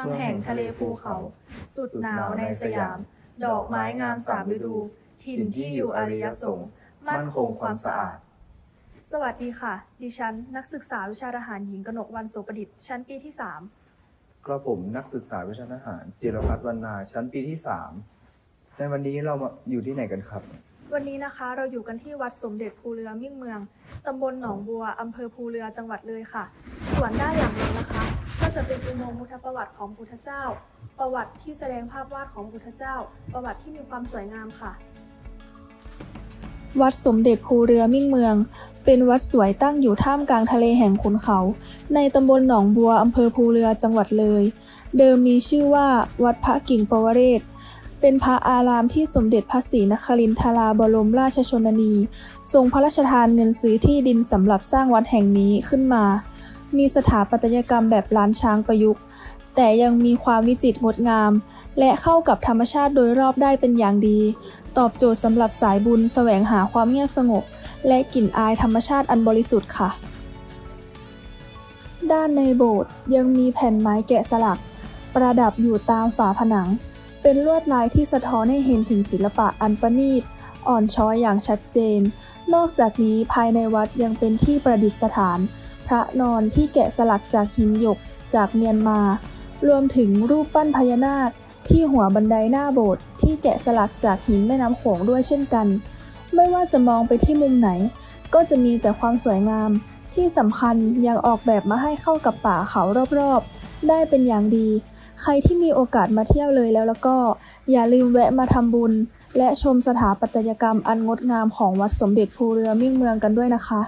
องแห่งทะเลภูเขา สุดหนาวในสยาม ดอกไม้งามสามฤดู ถิ่นที่อยู่อริยสงฆ์มั่นคงความสะอาด สวัสดีค่ะ ดิฉัน นักศึกษาวิชาทหารหญิงกนกวันโสประดิษฐ์ชั้นปีที่3กระผมนักศึกษาวิชาทหารจิรพัฒน์วรรณาชั้นปีที่สามในวันนี้เรามาอยู่ที่ไหนกันครับ วันนี้นะคะเราอยู่กันที่วัดสมเด็จภูเรือมิ่งเมือง ตำบลหนองบัว อำเภอภูเรือจังหวัดเลยค่ะ ส่วนด้านหลังนี้นะคะ ก็จะเป็นอุโมงค์พุทธประวัติของพุทธเจ้า ประวัติที่แสดงภาพวาดของพุทธเจ้า ประวัติที่มีความสวยงามค่ะ วัดสมเด็จภูเรือมิ่งเมือง เป็นวัดสวยตั้งอยู่ท่ามกลางทะเลแห่งขุนเขา ในตำบลหนองบัวอำเภอภูเรือจังหวัดเลย เดิมมีชื่อว่าวัดพระกิ่งปวเรศเป็นพระอารามที่สมเด็จพระศรีนครินทราบรมราชชนนี ทรงพระราชทานเงินซื้อที่ดินสำหรับสร้างวัดแห่งนี้ขึ้นมา มีสถาปัตยกรรมแบบล้านช้างประยุกต์ แต่ยังมีความวิจิตรงดงาม และเข้ากับธรรมชาติโดยรอบได้เป็นอย่างดี ตอบโจทย์สำหรับสายบุญแสวงหาความเงียบสงบ และกลิ่นอายธรรมชาติอันบริสุทธิ์ค่ะ ด้านในโบสถ์ยังมีแผ่นไม้แกะสลัก ประดับอยู่ตามฝาผนัง เป็นลวดลายที่สะท้อนให้เห็นถึงศิลปะอันประณีตอ่อนช้อยอย่างชัดเจน นอกจากนี้ภายในวัดยังเป็นที่ประดิษฐาน พระนอนที่แกะสลักจากหินหยกจากเมียนมา รวมถึงรูปปั้นพญานาคที่หัวบันไดหน้าโบสถ์ที่แกะสลักจากหินแม่น้ำโขงด้วยเช่นกัน ไม่ว่าจะมองไปที่มุมไหน ก็จะมีแต่ความสวยงาม ที่สำคัญยังออกแบบมาให้เข้ากับป่าเขารอบๆ ได้เป็นอย่างดี ใครที่มีโอกาสมาเที่ยวเลยแล้วแล้วก็ อย่าลืมแวะมาทำบุญ และชมสถาปัตยกรรมอันงดงามของวัดสมเด็จภูเรือมิ่งเมืองกันด้วยนะคะ